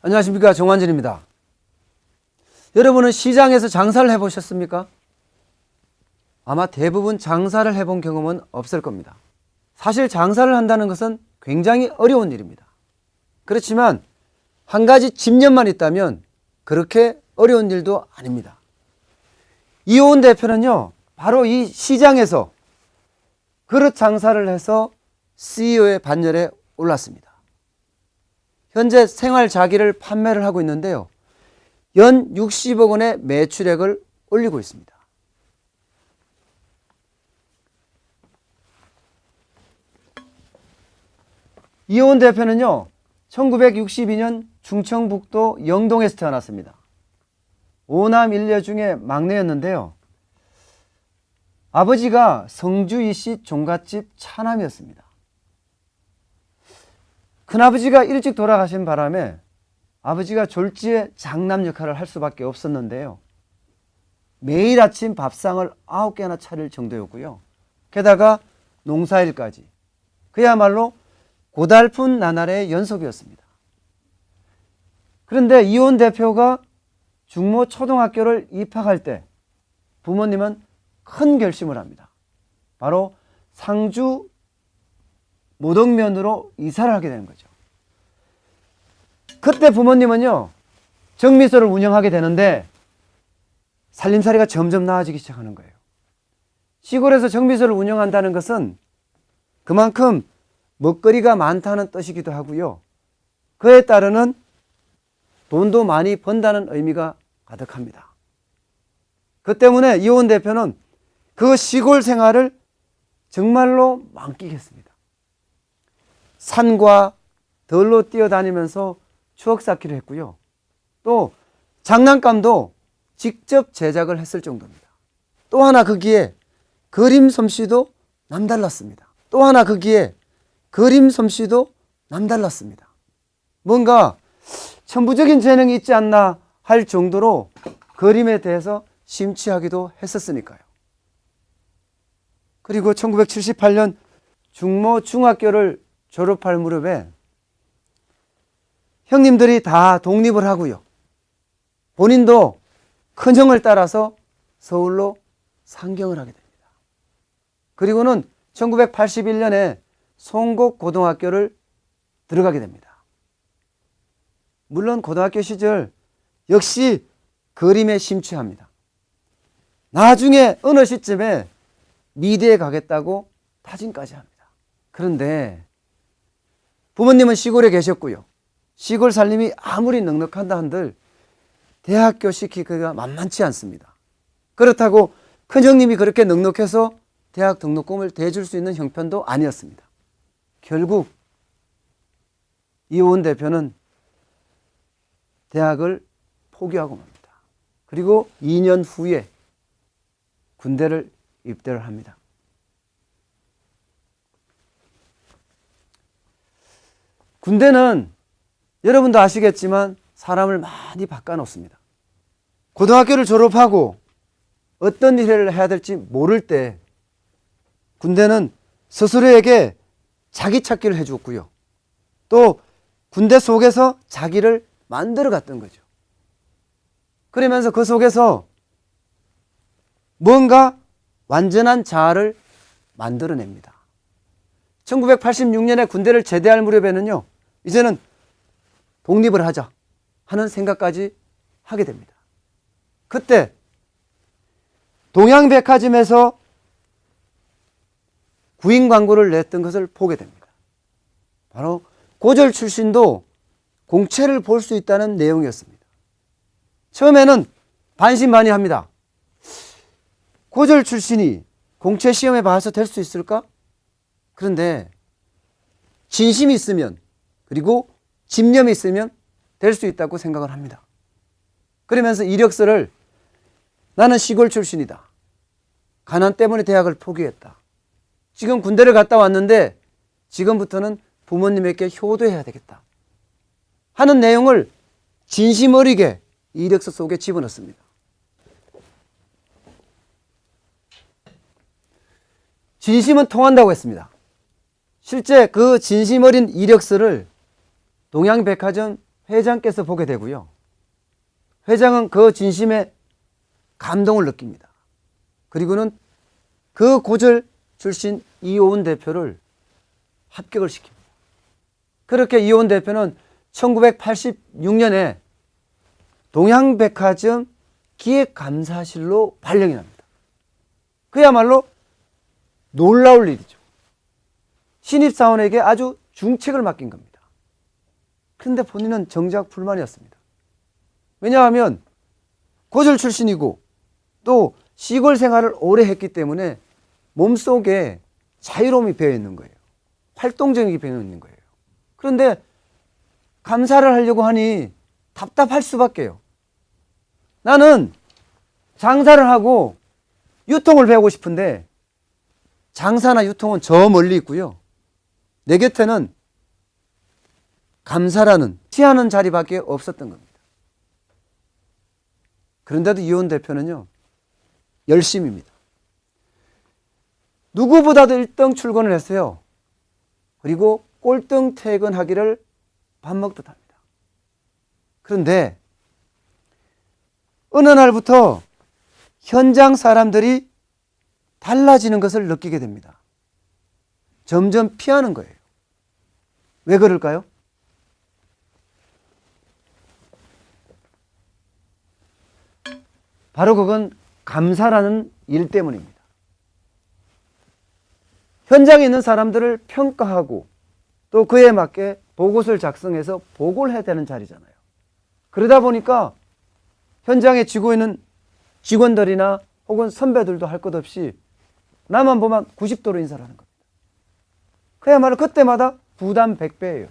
안녕하십니까 정환진입니다. 여러분은 시장에서 장사를 해보셨습니까? 아마 대부분 장사를 해본 경험은 없을 겁니다. 사실 장사를 한다는 것은 굉장히 어려운 일입니다. 그렇지만 한 가지 집념만 있다면 그렇게 어려운 일도 아닙니다. 이호은 대표는요, 바로 이 시장에서 그릇 장사를 해서 CEO의 반열에 올랐습니다. 현재 생활 자기를 판매를 하고 있는데요. 연 60억 원의 매출액을 올리고 있습니다. 이호은 대표는요, 1962년 충청북도 영동에서 태어났습니다. 오남 일녀 중에 막내였는데요. 아버지가 성주이 씨 종갓집 차남이었습니다. 큰아버지가 일찍 돌아가신 바람에 아버지가 졸지에 장남 역할을 할 수밖에 없었는데요. 매일 아침 밥상을 아홉 개나 차릴 정도였고요. 게다가 농사일까지. 그야말로 고달픈 나날의 연속이었습니다. 그런데 이혼 대표가 중모 초등학교를 입학할 때 부모님은 큰 결심을 합니다. 바로 상주 모덕면으로 이사를 하게 되는 거죠. 그때 부모님은요, 정미소를 운영하게 되는데 살림살이가 점점 나아지기 시작하는 거예요. 시골에서 정미소를 운영한다는 것은 그만큼 먹거리가 많다는 뜻이기도 하고요. 그에 따르는 돈도 많이 번다는 의미가 가득합니다. 그 때문에 이호원 대표는 그 시골 생활을 정말로 만끽했습니다. 산과 덜로 뛰어다니면서 추억 쌓기를 했고요. 또 장난감도 직접 제작을 했을 정도입니다. 또 하나 거기에 그림 솜씨도 남달랐습니다. 또 하나 거기에 그림 솜씨도 남달랐습니다. 뭔가 천부적인 재능이 있지 않나 할 정도로 그림에 대해서 심취하기도 했었으니까요. 그리고 1978년 중모 중학교를 졸업할 무렵에 형님들이 다 독립을 하고요. 본인도 큰 형을 따라서 서울로 상경을 하게 됩니다. 그리고는 1981년에 송곡 고등학교를 들어가게 됩니다. 물론 고등학교 시절 역시 그림에 심취합니다. 나중에 어느 시점에 미대에 가겠다고 타진까지 합니다. 그런데 부모님은 시골에 계셨고요. 시골 살림이 아무리 넉넉한다 한들 대학교 시키기가 만만치 않습니다. 그렇다고 큰형님이 그렇게 넉넉해서 대학 등록금을 대줄 수 있는 형편도 아니었습니다. 결국 이호은 대표는 대학을 포기하고 맙니다. 그리고 2년 후에 군대를 입대를 합니다. 군대는 여러분도 아시겠지만 사람을 많이 바꿔놓습니다. 고등학교를 졸업하고 어떤 일을 해야 될지 모를 때 군대는 스스로에게 자기 찾기를 해주었고요. 또 군대 속에서 자기를 만들어 갔던 거죠. 그러면서 그 속에서 뭔가 완전한 자아를 만들어냅니다. 1986년에 군대를 제대할 무렵에는요, 이제는 독립을 하자 하는 생각까지 하게 됩니다. 그때 동양백화점에서 구인 광고를 냈던 것을 보게 됩니다. 바로 고졸 출신도 공채를 볼 수 있다는 내용이었습니다. 처음에는 반신반의합니다. 고졸 출신이 공채 시험에 봐서 될 수 있을까? 그런데 진심이 있으면 그리고 집념이 있으면 될 수 있다고 생각을 합니다. 그러면서 이력서를 나는 시골 출신이다. 가난 때문에 대학을 포기했다. 지금 군대를 갔다 왔는데 지금부터는 부모님에게 효도해야 되겠다. 하는 내용을 진심 어리게 이력서 속에 집어넣습니다. 진심은 통한다고 했습니다. 실제 그 진심 어린 이력서를 동양백화점 회장께서 보게 되고요. 회장은 그 진심에 감동을 느낍니다. 그리고는 그 고졸 출신 이호은 대표를 합격을 시킵니다. 그렇게 이호은 대표는 1986년에 동양백화점 기획감사실로 발령이 납니다. 그야말로 놀라울 일이죠. 신입사원에게 아주 중책을 맡긴 겁니다. 그런데 본인은 정작 불만이었습니다. 왜냐하면 고졸 출신이고 또 시골 생활을 오래 했기 때문에 몸속에 자유로움이 배어 있는 거예요. 활동적이 배어 있는 거예요. 그런데 감사를 하려고 하니 답답할 수밖에요. 나는 장사를 하고 유통을 배우고 싶은데 장사나 유통은 저 멀리 있고요. 내 곁에는 감사라는 취하는 자리밖에 없었던 겁니다. 그런데도 이혼 대표는요, 열심입니다. 누구보다도 1등 출근을 했어요. 그리고 꼴등 퇴근하기를 밥 먹듯 합니다. 그런데 어느 날부터 현장 사람들이 달라지는 것을 느끼게 됩니다. 점점 피하는 거예요. 왜 그럴까요? 바로 그건 감사라는 일 때문입니다. 현장에 있는 사람들을 평가하고 또 그에 맞게 보고서를 작성해서 보고를 해야 되는 자리잖아요. 그러다 보니까 현장에 쥐고 있는 직원들이나 혹은 선배들도 할 것 없이 나만 보면 90도로 인사를 하는 겁니다. 그야말로 그때마다 부담 100배예요.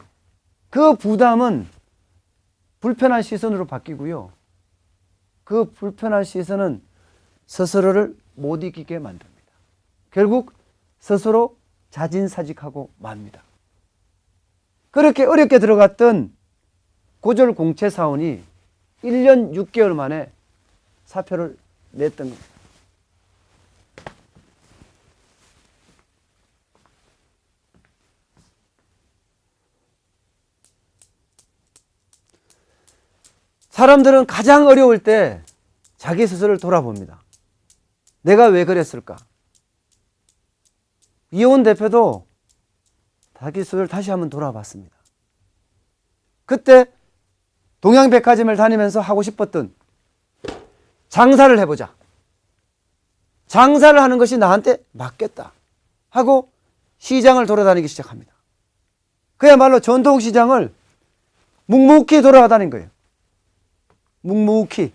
그 부담은 불편한 시선으로 바뀌고요. 그 불편한 시선은 스스로를 못 이기게 만듭니다. 결국 스스로 자진사직하고 맙니다. 그렇게 어렵게 들어갔던 고졸 공채 사원이 1년 6개월 만에 사표를 냈던 겁니다. 사람들은 가장 어려울 때 자기 스스로를 돌아봅니다. 내가 왜 그랬을까? 이혼 대표도 자기 스스로를 다시 한번 돌아봤습니다. 그때 동양백화점을 다니면서 하고 싶었던 장사를 해보자. 장사를 하는 것이 나한테 맞겠다. 하고 시장을 돌아다니기 시작합니다. 그야말로 전통시장을 묵묵히 돌아다닌 거예요. 묵묵히.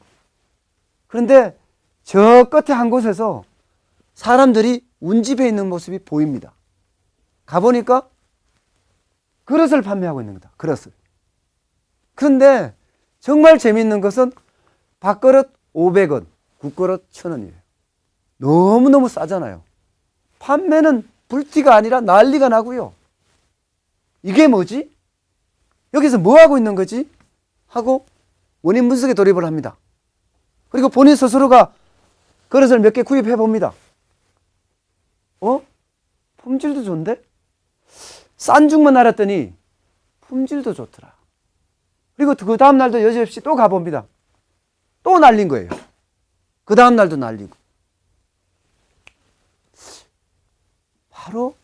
그런데 저 끝에 한 곳에서 사람들이 운집해 있는 모습이 보입니다. 가보니까 그릇을 판매하고 있는 거다. 그릇을. 그런데 정말 재미있는 것은 밥그릇 500원, 국그릇 1000원이에요. 너무너무 싸잖아요. 판매는 불티가 아니라 난리가 나고요. 이게 뭐지? 여기서 뭐 하고 있는 거지? 하고 원인 분석에 돌입을 합니다. 그리고 본인 스스로가 그릇을 몇 개 구입해 봅니다. 어? 품질도 좋은데? 싼 죽만 알았더니 품질도 좋더라. 그리고 그 다음 날도 여지없이 또 가봅니다. 또 날린 거예요. 그 다음 날도 날리고. 바로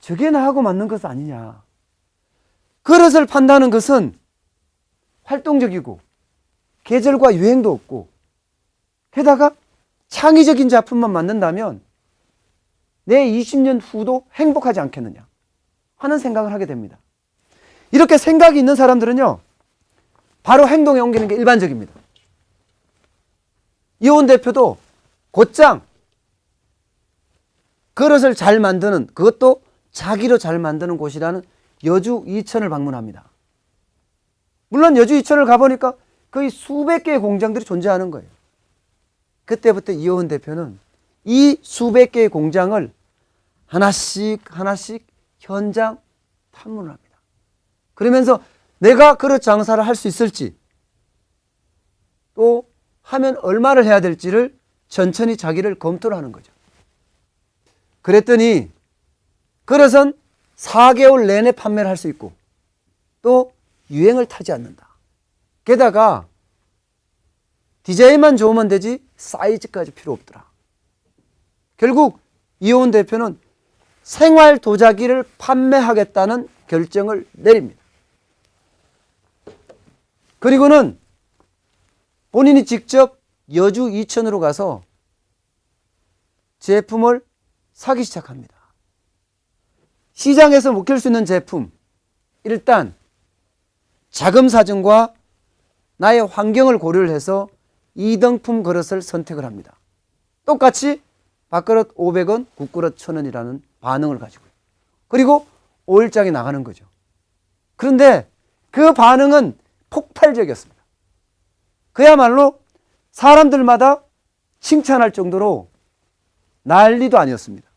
저게 나하고 맞는 것 아니냐. 그릇을 판다는 것은 활동적이고 계절과 유행도 없고 게다가 창의적인 작품만 만든다면 내 20년 후도 행복하지 않겠느냐 하는 생각을 하게 됩니다. 이렇게 생각이 있는 사람들은요, 바로 행동에 옮기는 게 일반적입니다. 이혼 대표도 곧장 그릇을 잘 만드는 그것도 자기로 잘 만드는 곳이라는 여주 이천을 방문합니다. 물론 여주 이천을 가보니까 거의 수백 개의 공장들이 존재하는 거예요. 그때부터 이호은 대표는 이 수백 개의 공장을 하나씩 하나씩 현장 탐문을 합니다. 그러면서 내가 그릇 장사를 할 수 있을지 또 하면 얼마를 해야 될지를 천천히 자기를 검토를 하는 거죠. 그랬더니 그릇은 4개월 내내 판매를 할 수 있고 또 유행을 타지 않는다. 게다가 디자인만 좋으면 되지 사이즈까지 필요 없더라. 결국 이호은 대표는 생활 도자기를 판매하겠다는 결정을 내립니다. 그리고는 본인이 직접 여주 이천으로 가서 제품을 사기 시작합니다. 시장에서 묵힐 수 있는 제품, 일단 자금 사정과 나의 환경을 고려를 해서 2등품 그릇을 선택을 합니다. 똑같이 밥그릇 500원, 국그릇 1000원이라는 반응을 가지고요. 그리고 5일장에 나가는 거죠. 그런데 그 반응은 폭발적이었습니다. 그야말로 사람들마다 칭찬할 정도로 난리도 아니었습니다.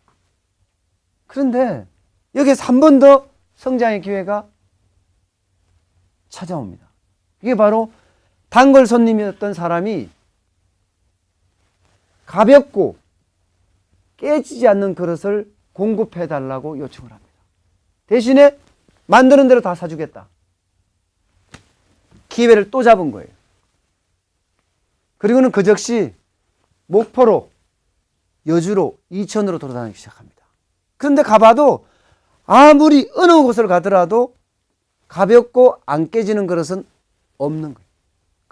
그런데 여기서 한 번 더 성장의 기회가 찾아옵니다. 이게 바로 단골 손님이었던 사람이 가볍고 깨지지 않는 그릇을 공급해 달라고 요청을 합니다. 대신에 만드는 대로 다 사주겠다. 기회를 또 잡은 거예요. 그리고는 그 즉시 목포로 여주로 이천으로 돌아다니기 시작합니다. 그런데 가봐도 아무리 어느 곳을 가더라도 가볍고 안 깨지는 그릇은 없는 거예요.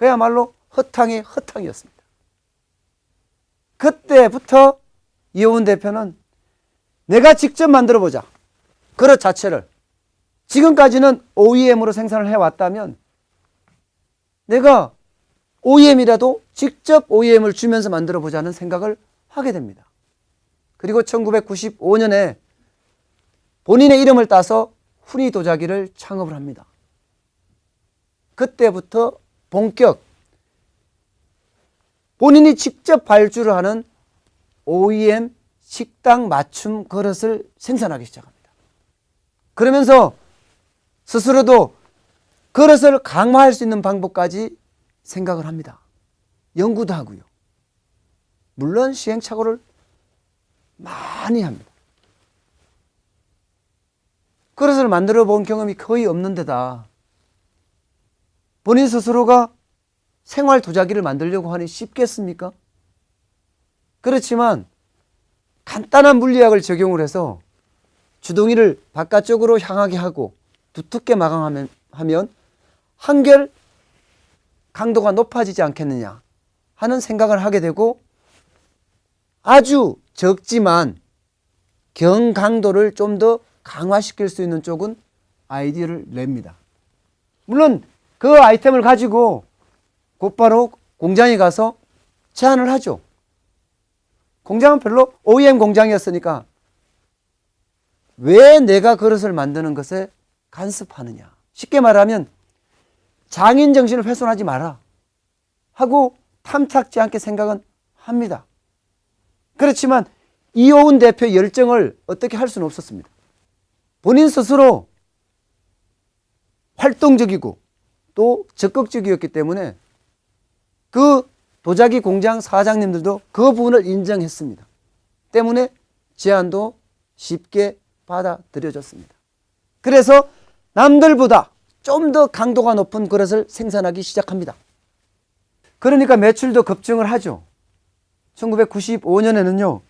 그야말로 허탕이 허탕이었습니다. 그때부터 이호은 대표는 내가 직접 만들어 보자. 그릇 자체를. 지금까지는 OEM으로 생산을 해왔다면 내가 OEM이라도 직접 OEM을 주면서 만들어 보자는 생각을 하게 됩니다. 그리고 1995년에 본인의 이름을 따서 후리 도자기를 창업을 합니다. 그때부터 본격 본인이 직접 발주를 하는 OEM 식당 맞춤 그릇을 생산하기 시작합니다. 그러면서 스스로도 그릇을 강화할 수 있는 방법까지 생각을 합니다. 연구도 하고요. 물론 시행착오를 많이 합니다. 그릇을 만들어 본 경험이 거의 없는 데다 본인 스스로가 생활 도자기를 만들려고 하니 쉽겠습니까? 그렇지만 간단한 물리학을 적용을 해서 주둥이를 바깥쪽으로 향하게 하고 두텁게 마감하면 하면 한결 강도가 높아지지 않겠느냐 하는 생각을 하게 되고 아주 적지만 경강도를 좀 더 강화시킬 수 있는 쪽은 아이디어를 냅니다. 물론 그 아이템을 가지고 곧바로 공장에 가서 제안을 하죠. 공장은 별로 OEM 공장이었으니까 왜 내가 그릇을 만드는 것에 간섭하느냐. 쉽게 말하면 장인 정신을 훼손하지 마라. 하고 탐탁지 않게 생각은 합니다. 그렇지만 이호은 대표 열정을 어떻게 할 수는 없었습니다. 본인 스스로 활동적이고 또 적극적이었기 때문에 그 도자기 공장 사장님들도 그 부분을 인정했습니다. 때문에 제안도 쉽게 받아들여졌습니다. 그래서 남들보다 좀 더 강도가 높은 그릇을 생산하기 시작합니다. 그러니까 매출도 급증을 하죠. 1995년에는요,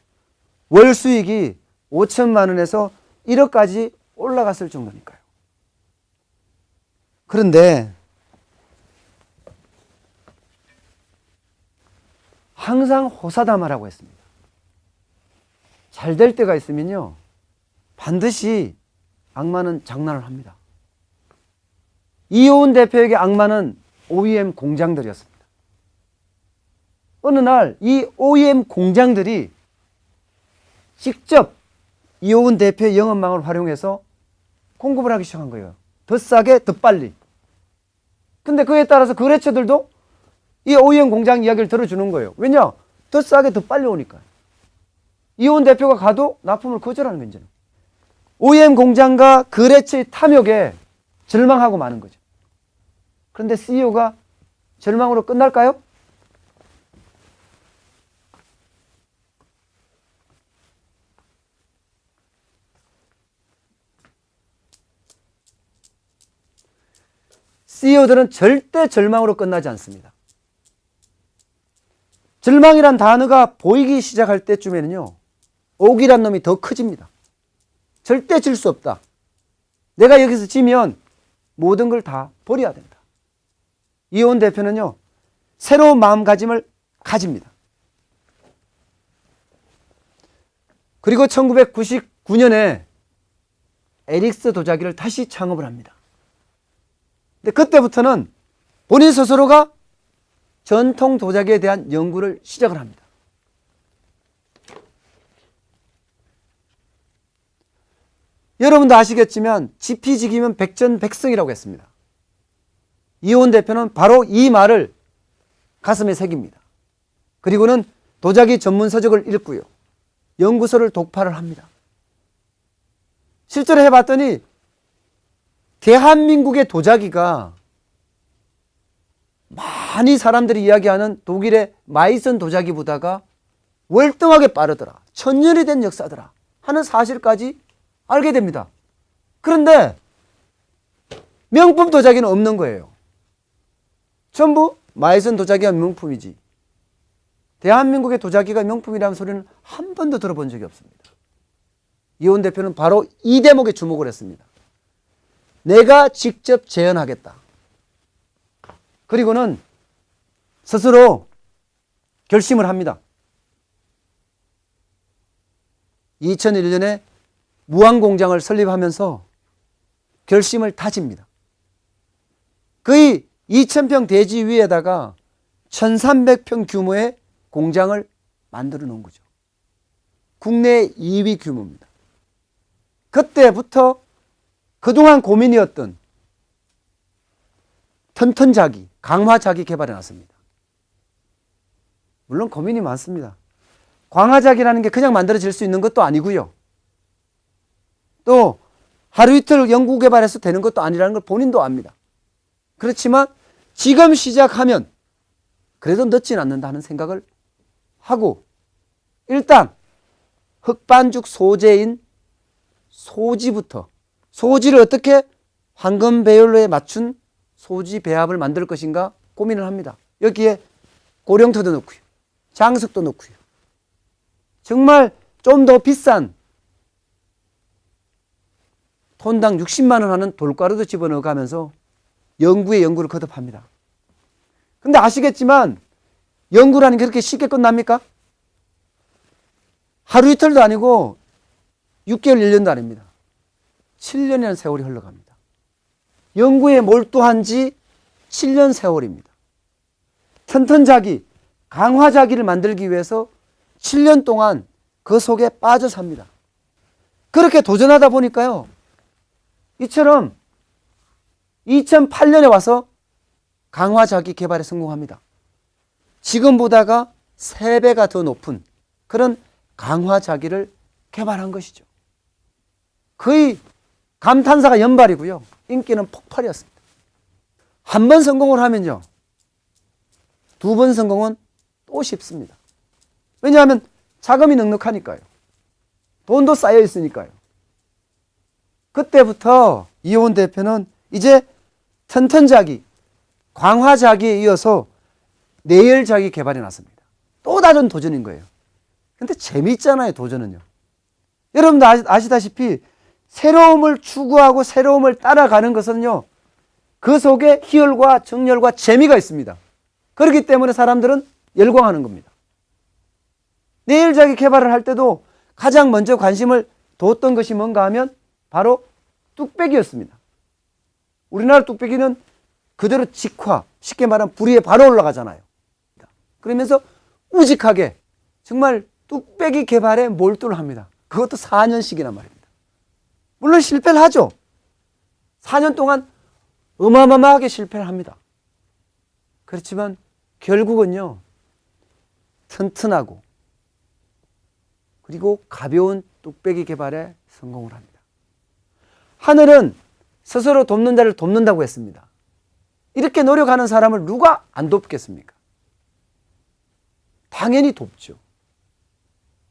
월 수익이 5천만 원에서 1억까지 올라갔을 정도니까요. 그런데 항상 호사다마라고 했습니다. 잘 될 때가 있으면요, 반드시 악마는 장난을 합니다. 이호은 대표에게 악마는 OEM 공장들이었습니다. 어느 날 이 OEM 공장들이 직접 이호은 대표의 영업망을 활용해서 공급을 하기 시작한 거예요. 더 싸게, 더 빨리. 근데 그에 따라서 거래처들도 이 OEM 공장 이야기를 들어주는 거예요. 왜냐? 더 싸게 더 빨리 오니까. 이혼 대표가 가도 납품을 거절하는 거죠. OEM 공장과 거래처의 탐욕에 절망하고 마는 거죠. 그런데 CEO가 절망으로 끝날까요? CEO들은 절대 절망으로 끝나지 않습니다. 절망이란 단어가 보이기 시작할 때쯤에는요, 옥이란 놈이 더 커집니다. 절대 질 수 없다. 내가 여기서 지면 모든 걸 다 버려야 된다. 이온 대표는요, 새로운 마음가짐을 가집니다. 그리고 1999년에 에릭스 도자기를 다시 창업을 합니다. 근데 그때부터는 본인 스스로가 전통 도자기에 대한 연구를 시작을 합니다. 여러분도 아시겠지만 지피지기면 백전백승이라고 했습니다. 이혼 대표는 바로 이 말을 가슴에 새깁니다. 그리고는 도자기 전문 서적을 읽고요. 연구소를 독파를 합니다. 실제로 해봤더니 대한민국의 도자기가 많이 사람들이 이야기하는 독일의 마이슨 도자기보다가 월등하게 빠르더라. 천년이 된 역사더라. 하는 사실까지 알게 됩니다. 그런데 명품 도자기는 없는 거예요. 전부 마이슨 도자기가 명품이지. 대한민국의 도자기가 명품이라는 소리는 한 번도 들어본 적이 없습니다. 이혼 대표는 바로 이 대목에 주목을 했습니다. 내가 직접 재현하겠다. 그리고는 스스로 결심을 합니다. 2001년에 무한공장을 설립하면서 결심을 다집니다. 거의 2,000평 대지 위에다가 1,300평 규모의 공장을 만들어 놓은 거죠. 국내 2위 규모입니다. 그때부터 그동안 고민이었던 턴턴자기, 강화자기 개발해 놨습니다. 물론 고민이 많습니다. 광화자기라는 게 그냥 만들어질 수 있는 것도 아니고요. 또 하루 이틀 연구 개발해서 되는 것도 아니라는 걸 본인도 압니다. 그렇지만 지금 시작하면 그래도 늦진 않는다 하는 생각을 하고 일단 흑반죽 소재인 소지부터 소지를 어떻게 황금 배열로에 맞춘 소지 배합을 만들 것인가 고민을 합니다. 여기에 고령토도 넣고요. 장석도 넣고요. 정말 좀 더 비싼 톤당 60만 원 하는 돌가루도 집어넣어 가면서 연구에 연구를 거듭합니다. 근데 아시겠지만 연구라는 게 그렇게 쉽게 끝납니까? 하루 이틀도 아니고 6개월, 1년도 아닙니다. 7년이라는 세월이 흘러갑니다. 연구에 몰두한 지 7년 세월입니다. 튼튼자기, 강화자기를 만들기 위해서 7년 동안 그 속에 빠져 삽니다. 그렇게 도전하다 보니까요. 이처럼 2008년에 와서 강화자기 개발에 성공합니다. 지금보다가 3배가 더 높은 그런 강화자기를 개발한 것이죠. 거의 감탄사가 연발이고요. 인기는 폭발이었습니다. 한 번 성공을 하면요. 두 번 성공은 또 쉽습니다. 왜냐하면 자금이 넉넉하니까요. 돈도 쌓여 있으니까요. 그때부터 이호원 대표는 이제 튼튼자기, 광화자기에 이어서 내열자기 개발해 놨습니다. 또 다른 도전인 거예요. 근데 재미있잖아요, 도전은요. 여러분도 아시, 아시다시피 새로움을 추구하고 새로움을 따라가는 것은요, 그 속에 희열과 정열과 재미가 있습니다. 그렇기 때문에 사람들은 열광하는 겁니다. 내일 자기 개발을 할 때도 가장 먼저 관심을 뒀던 것이 뭔가 하면 바로 뚝배기였습니다. 우리나라 뚝배기는 그대로 직화, 쉽게 말하면 불 위에 바로 올라가잖아요. 그러면서 우직하게 정말 뚝배기 개발에 몰두를 합니다. 그것도 4년씩이나 말입니다. 물론 실패를 하죠. 4년 동안 어마어마하게 실패를 합니다. 그렇지만 결국은요, 튼튼하고 그리고 가벼운 뚝배기 개발에 성공을 합니다. 하늘은 스스로 돕는 자를 돕는다고 했습니다. 이렇게 노력하는 사람을 누가 안 돕겠습니까? 당연히 돕죠.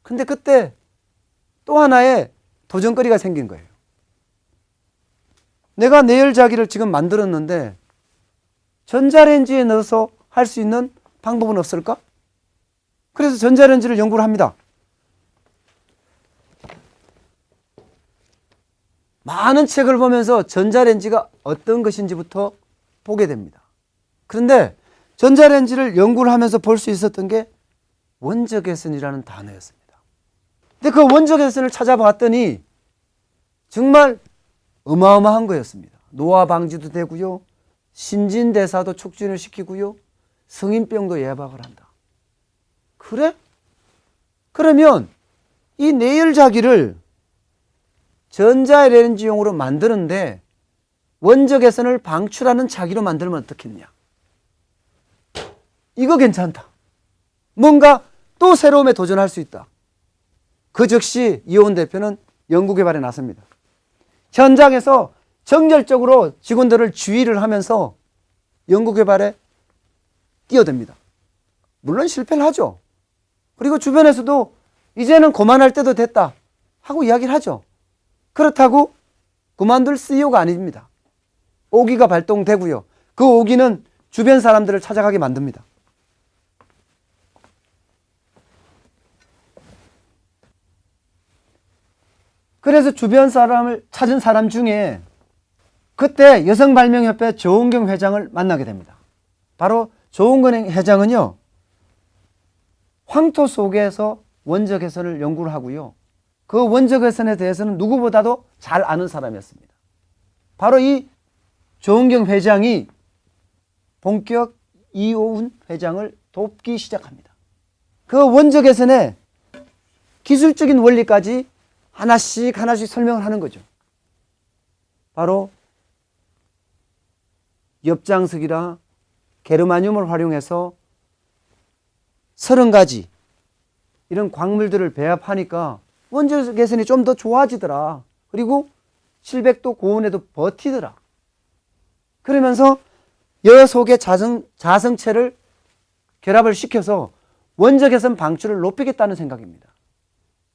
근데 그때 또 하나의 도전거리가 생긴 거예요. 내가 내열 자기를 지금 만들었는데 전자레인지에 넣어서 할 수 있는 방법은 없을까? 그래서 전자레인지를 연구를 합니다. 많은 책을 보면서 전자레인지가 어떤 것인지부터 보게 됩니다. 그런데 전자레인지를 연구를 하면서 볼 수 있었던 게 원적외선이라는 단어였습니다. 근데 그 원적외선을 찾아봤더니 정말 어마어마한 거였습니다. 노화 방지도 되고요. 신진대사도 촉진을 시키고요. 성인병도 예방을 한다. 그래? 그러면 이 내열자기를 전자레인지용으로 만드는데 원적외선을 방출하는 자기로 만들면 어떻겠냐? 이거 괜찮다. 뭔가 또 새로움에 도전할 수 있다. 그 즉시 이호원 대표는 연구 개발에 나섭니다. 현장에서 정열적으로 직원들을 주의를 하면서 연구 개발에 뛰어듭니다. 물론 실패를 하죠. 그리고 주변에서도 이제는 그만할 때도 됐다 하고 이야기를 하죠. 그렇다고 그만둘 CEO가 아닙니다. 오기가 발동되고요. 그 오기는 주변 사람들을 찾아가게 만듭니다. 그래서 주변 사람을 찾은 사람 중에 그때 여성발명협회 조은경 회장을 만나게 됩니다. 바로 조은경 회장은요, 황토 속에서 원적외선을 연구를 하고요. 그 원적외선에 대해서는 누구보다도 잘 아는 사람이었습니다. 바로 이 조은경 회장이 본격 이호운 회장을 돕기 시작합니다. 그 원적외선의 기술적인 원리까지 하나씩 하나씩 설명을 하는 거죠. 바로 엽장석이라 게르마늄을 활용해서 서른 가지 이런 광물들을 배합하니까 원적 개선이 좀 더 좋아지더라. 그리고 700도 고온에도 버티더라. 그러면서 여 속의 자성, 자성체를 결합을 시켜서 원적 개선 방출을 높이겠다는 생각입니다.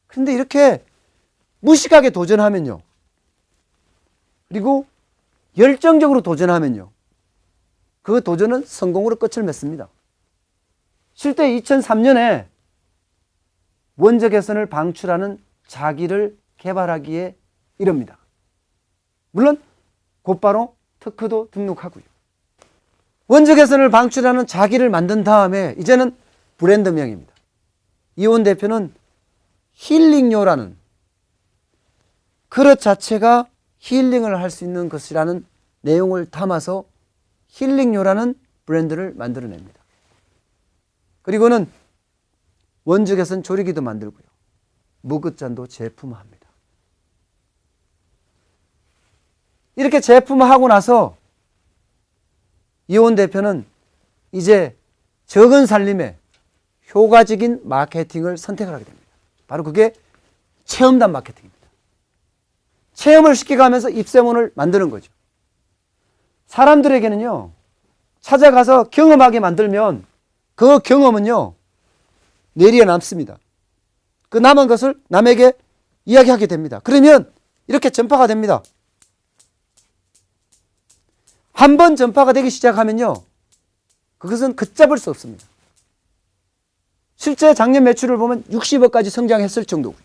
그런데 이렇게 무식하게 도전하면요. 그리고 열정적으로 도전하면요. 그 도전은 성공으로 끝을 맺습니다. 실제 2003년에 원적 개선을 방출하는 자기를 개발하기에 이릅니다. 물론 곧바로 특허도 등록하고요. 원적 개선을 방출하는 자기를 만든 다음에 이제는 브랜드명입니다. 이원 대표는 힐링요라는 그릇 자체가 힐링을 할 수 있는 것이라는 내용을 담아서 힐링요라는 브랜드를 만들어냅니다. 그리고는 원적에선 조리기도 만들고요. 무긋잔도 제품화합니다. 이렇게 제품화하고 나서 이원 대표는 이제 적은 살림에 효과적인 마케팅을 선택을 하게 됩니다. 바로 그게 체험단 마케팅입니다. 체험을 시켜가면서 입소문을 만드는 거죠. 사람들에게는요, 찾아가서 경험하게 만들면 그 경험은요, 내리에 남습니다. 그 남은 것을 남에게 이야기하게 됩니다. 그러면 이렇게 전파가 됩니다. 한 번 전파가 되기 시작하면요, 그것은 걷잡을 수 없습니다. 실제 작년 매출을 보면 60억까지 성장했을 정도고요.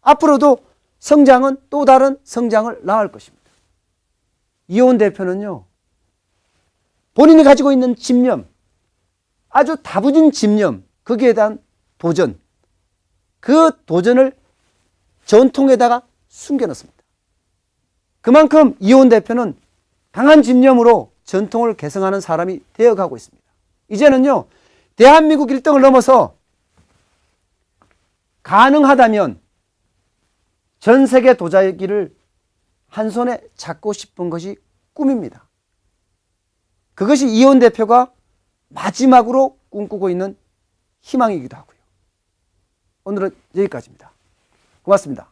앞으로도 성장은 또 다른 성장을 낳을 것입니다. 이호원 대표는요, 본인이 가지고 있는 집념, 아주 다부진 집념, 거기에 대한 도전, 그 도전을 전통에다가 숨겨놓습니다. 그만큼 이호원 대표는 강한 집념으로 전통을 개성하는 사람이 되어가고 있습니다. 이제는요, 대한민국 1등을 넘어서 가능하다면 전 세계 도자기를 한 손에 잡고 싶은 것이 꿈입니다. 그것이 이원 대표가 마지막으로 꿈꾸고 있는 희망이기도 하고요. 오늘은 여기까지입니다. 고맙습니다.